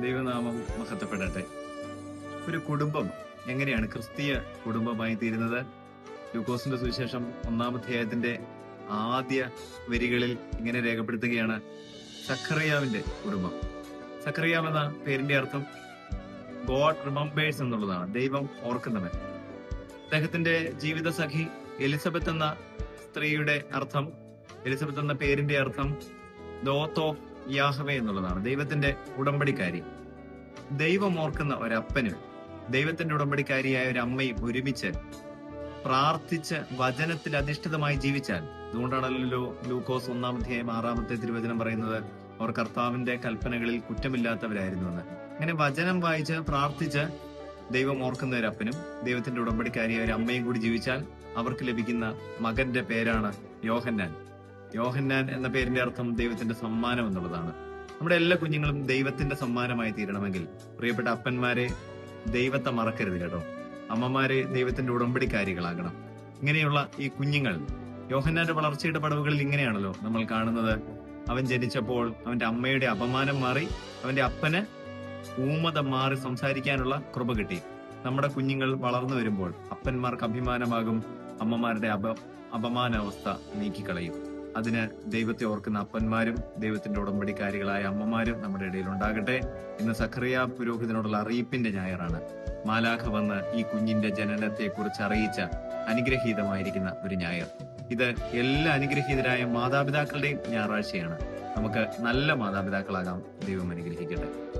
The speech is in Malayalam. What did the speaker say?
ദൈവനാമം മഹത്വപ്പെടട്ടെ. ഒരു കുടുംബം എങ്ങനെയാണ് ക്രിസ്തീയ കുടുംബമായി തീരുന്നത്? ലൂക്കോസിന്റെ സുവിശേഷം ഒന്നാമധ്യായത്തിന്റെ ആദ്യ വരികളിൽ ഇങ്ങനെ രേഖപ്പെടുത്തുകയാണ് സഖറിയാവിന്റെ കുടുംബം. സഖറിയാവ് എന്ന പേരിന്റെ അർത്ഥം ഗോഡ് റിമംബേഴ്സ് എന്നുള്ളതാണ് ദൈവം ഓർക്കുന്നവൻ. അദ്ദേഹത്തിന്റെ ജീവിത സഖി എലിസബത്ത് എന്ന സ്ത്രീയുടെ അർത്ഥം എലിസബത്ത് എന്ന പേരിന്റെ അർത്ഥം ദോത്ത് ഓഫ് യാഹവേ എന്നുള്ളതാണ് ദൈവത്തിന്റെ ഉടമ്പടിക്കാരി. ദൈവം ഓർക്കുന്ന ഒരപ്പനും ദൈവത്തിന്റെ ഉടമ്പടിക്കാരിയായ ഒരു അമ്മയും ഒരുമിച്ച് പ്രാർത്ഥിച്ച് വചനത്തിൽ അധിഷ്ഠിതമായി ജീവിച്ചാൽ അതുകൊണ്ടാണല്ലോ ലൂക്കോസ് ഒന്നാമധ്യായം ആറാമത്തെ തിരുവചനം പറയുന്നത് അവർ കർത്താവിന്റെ കൽപ്പനകളിൽ കുറ്റമില്ലാത്തവരായിരുന്നു എന്ന് അങ്ങനെ വചനം വായിച്ച് പ്രാർത്ഥിച്ച് ദൈവം ഓർക്കുന്ന ഒരു അപ്പനും ദൈവത്തിന്റെ ഉടമ്പടിക്കാരിയായ ഒരു അമ്മയും കൂടി ജീവിച്ചാൽ അവർക്ക് ലഭിക്കുന്ന മകന്റെ പേരാണ് യോഹന്നാൻ. യോഹന്നാൻ എന്ന പേരിന്റെ അർത്ഥം ദൈവത്തിന്റെ സമ്മാനം എന്നുള്ളതാണ്. നമ്മുടെ എല്ലാ കുഞ്ഞുങ്ങളും ദൈവത്തിന്റെ സമ്മാനമായി തീരണമെങ്കിൽ പ്രിയപ്പെട്ട അപ്പന്മാരെ ദൈവത്തെ മറക്കരുത് കേട്ടോ. അമ്മമാരെ ദൈവത്തിന്റെ ഉടമ്പടിക്കാരികളാകണം. ഇങ്ങനെയുള്ള ഈ കുഞ്ഞുങ്ങൾ യോഹന്നാന്റെ വളർച്ചയുടെ പടവുകളിൽ ഇങ്ങനെയാണല്ലോ നമ്മൾ കാണുന്നത്. അവൻ ജനിച്ചപ്പോൾ അവന്റെ അമ്മയുടെ അപമാനം മാറി അവന്റെ അപ്പന് ഊമത മാറി സംസാരിക്കാനുള്ള കൃപ കിട്ടി. നമ്മുടെ കുഞ്ഞുങ്ങൾ വളർന്നു വരുമ്പോൾ അപ്പന്മാർക്ക് അഭിമാനമാകും അമ്മമാരുടെ അപ അപമാനാവസ്ഥ നീക്കിക്കളയും. അതിന് ദൈവത്തെ ഓർക്കുന്ന അപ്പന്മാരും ദൈവത്തിന്റെ ഉടമ്പടിക്കാരികളായ അമ്മമാരും നമ്മുടെ ഇടയിൽ ഉണ്ടാകട്ടെ. ഇന്ന് സഖറിയ പുരോഹിതനോടുള്ള അറിയിപ്പിന്റെ ഞായറാണ്. മാലാഖ വന്ന് ഈ കുഞ്ഞിന്റെ ജനനത്തെ കുറിച്ച് അറിയിച്ച അനുഗ്രഹീതമായിരിക്കുന്ന ഒരു ഞായർ. ഇത് എല്ലാ അനുഗ്രഹീതരായ മാതാപിതാക്കളുടെയും ഞായറാഴ്ചയാണ്. നമുക്ക് നല്ല മാതാപിതാക്കളാകാം ദൈവം അനുഗ്രഹിക്കട്ടെ.